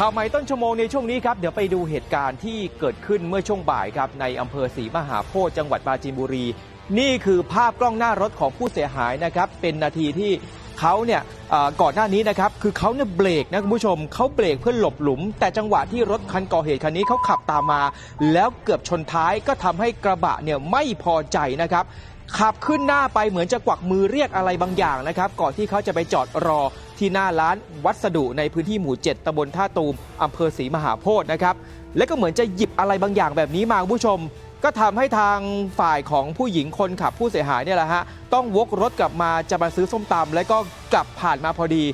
ข่าวใหม่ต้นชั่วโมงในช่วงนี้ครับ เดี๋ยวไปดูเหตุการณ์ที่เกิดขึ้นเมื่อช่วงบ่ายครับในอำเภอศรีมหาโพธิ์จังหวัดปราจีนบุรี นี่คือภาพกล้องหน้ารถของผู้เสียหายนะครับ เป็นนาทีที่เขาเนี่ยก่อนหน้านี้นะครับ คือเขาเนี่ยเบรกนะคุณผู้ชมเขาเบรกเพื่อหลบหลุม แต่จังหวะที่รถคันก่อเหตุคันนี้เขาขับตามมา แล้วเกือบชนท้ายก็ทำให้กระบะเนี่ยไม่พอใจนะครับ ขับขึ้นหน้าไปเหมือนจะกวักมือเรียกอะไรบางอย่างนะครับ ก่อนที่เขาจะไปจอดรอที่หน้าร้านวัสดุในพื้นที่หมู่ 7ตำบลท่าตูมอำเภอศรีมหาโพธิ์นะครับ และก็เหมือนจะหยิบอะไรบางอย่างแบบนี้มาคุณผู้ชม ก็ทำให้ทางฝ่ายของผู้หญิงคนขับผู้เสียหายเนี่ยแหละฮะต้องวกรถกลับมาจะมาซื้อส้มตำแล้วก็กลับผ่านมาพอดี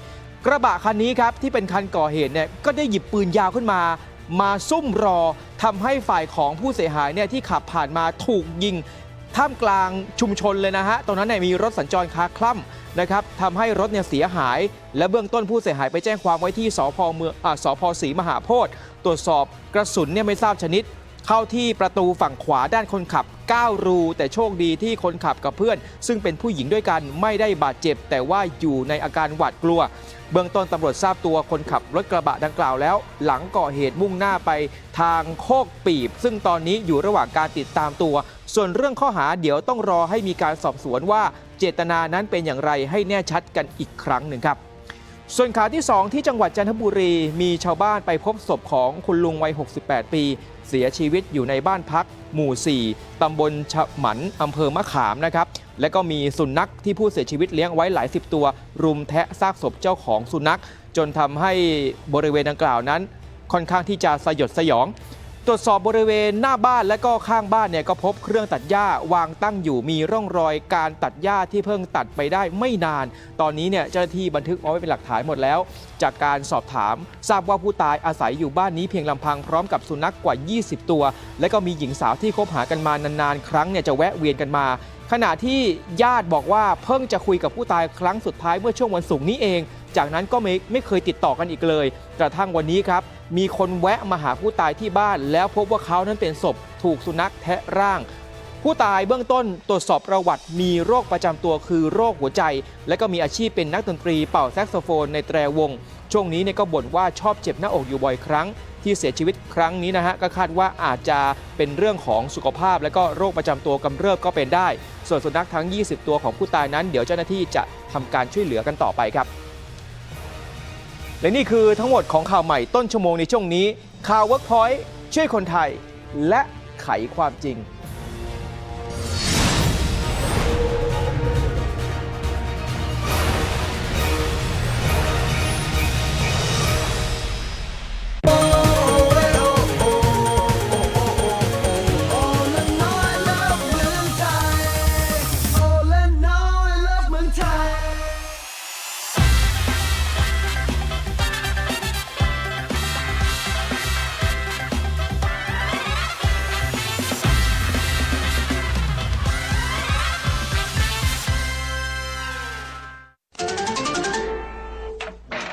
กระบะคันนี้ครับที่เป็นคันก่อเหตุเนี่ยก็ได้หยิบปืนยาวขึ้นมามาซุ่มรอทำให้ฝ่ายของผู้เสียหายเนี่ยที่ขับผ่านมาถูกยิง ท่ามกลางชุมชนเลยนะฮะ ตรงนั้นเนี่ยมีรถสัญจรคาคล่ำนะครับทำให้รถเนี่ยเสียหาย และเบื้องต้นผู้เสียหายไปแจ้งความไว้ที่สพเมืองอสพศรีมหาโพธิ์ตรวจสอบกระสุนเนี่ยไม่ทราบชนิด เข้าที่ประตูฝั่งขวาด้านคนขับ 9 รู แต่โชคดีที่คนขับกับเพื่อน ซึ่งเป็นผู้หญิงด้วยกันไม่ได้บาดเจ็บ แต่ว่าอยู่ในอาการหวาดกลัว เบื้องต้นตำรวจทราบตัวคนขับรถกระบะดังกล่าวแล้ว หลังก่อเหตุมุ่งหน้าไปทางโคกปีบ ซึ่งตอนนี้อยู่ระหว่างการติดตามตัว ส่วนเรื่องข้อหาเดี๋ยวต้องรอให้มีการสอบสวนว่า เจตนานั้นเป็นอย่างไรให้แน่ชัดกันอีกครั้งหนึ่งครับ ส่วนข่าวที่ 2 ที่จังหวัดจันทบุรีมีชาวบ้านไปพบศพของคุณลุงวัย 68 ปี เสียชีวิตอยู่ในบ้านพัก หมู่ 4 ตำบลฉะหมัน อำเภอมะขามนะครับ และก็มีสุนัขที่ผู้เสียชีวิตเลี้ยงไว้หลายสิบตัว รุมแทะซากศพเจ้าของสุนัข จนทำให้บริเวณดังกล่าวนั้น ค่อนข้างที่จะสยดสยอง ตรวจสอบบริเวณหน้าบ้านและก็ข้างบ้านเนี่ยก็พบเครื่องตัดหญ้าวางตั้งอยู่มีร่องรอยการตัดหญ้าที่เพิ่งตัดไปได้ไม่นาน ตอนนี้เนี่ยเจ้าหน้าที่บันทึกเอาไว้เป็นหลักฐานหมดแล้ว จากการสอบถามทราบว่าผู้ตายอาศัยอยู่บ้านนี้เพียงลำพังพร้อมกับสุนัขกว่า 20 ตัว และก็มีหญิงสาวที่คบหากันมานานๆ ครั้งเนี่ยจะแวะเวียนกันมาขณะที่ญาติบอกว่าเพิ่งจะคุยกับผู้ตายครั้งสุดท้ายเมื่อช่วงวันศุกร์นี้เอง จากนั้นก็ไม่ไม่เคยติดต่อกันอีกเลย กระทั่งวันนี้ครับ มีคนแวะมาหาผู้ตายที่บ้าน แล้วพบว่าเขานั้นเป็นศพถูกสุนัขแทะร่าง ผู้ตายเบื้องต้นตรวจสอบประวัติมีโรคประจำตัวคือโรคหัวใจ และก็มีอาชีพเป็นนักดนตรีเป่าแซกโซโฟนในแตรวง ช่วงนี้เนี่ยก็บ่นว่าชอบเจ็บหน้าอกอยู่บ่อยครั้งที่เสียชีวิตครั้งนี้นะฮะก็คาดว่าอาจจะเป็นเรื่องของสุขภาพ และก็โรคประจำตัวกำเริบก็เป็นได้ ส่วนสุนัขทั้ง 20 ตัวของผู้ตายนั้น เดี๋ยวเจ้าหน้าที่จะทำการช่วยเหลือกันต่อไปครับ และนี่คือทั้งหมดของข่าวใหม่ต้นชั่วโมงในช่วงนี้ ข่าวเวิร์กพอยต์ช่วยคนไทย และไขความจริง